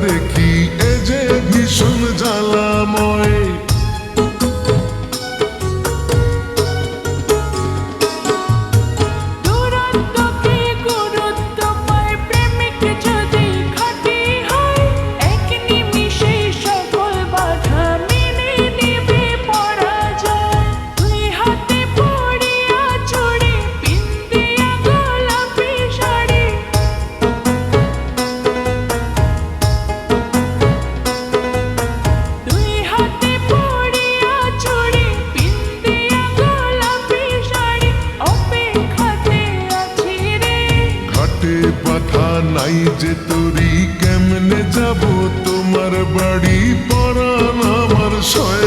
দেখি নাই যে তোরি কেমনে যাব? তোমার বাড়ি পড়ান আমার সয়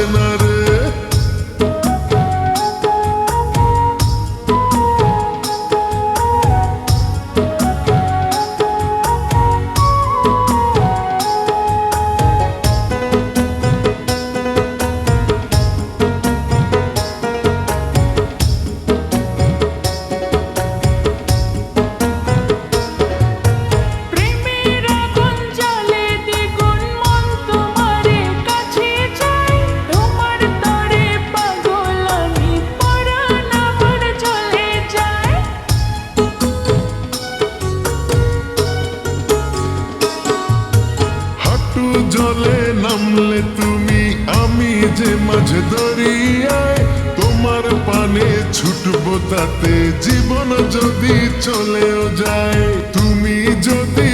মাঝ দরিয়ায় তোমার পানে ছুটবো তাতে জীবন যদি চলেও যায় তুমি যদি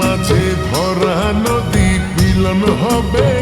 মাঝে ধরা নদী মিলন হবে।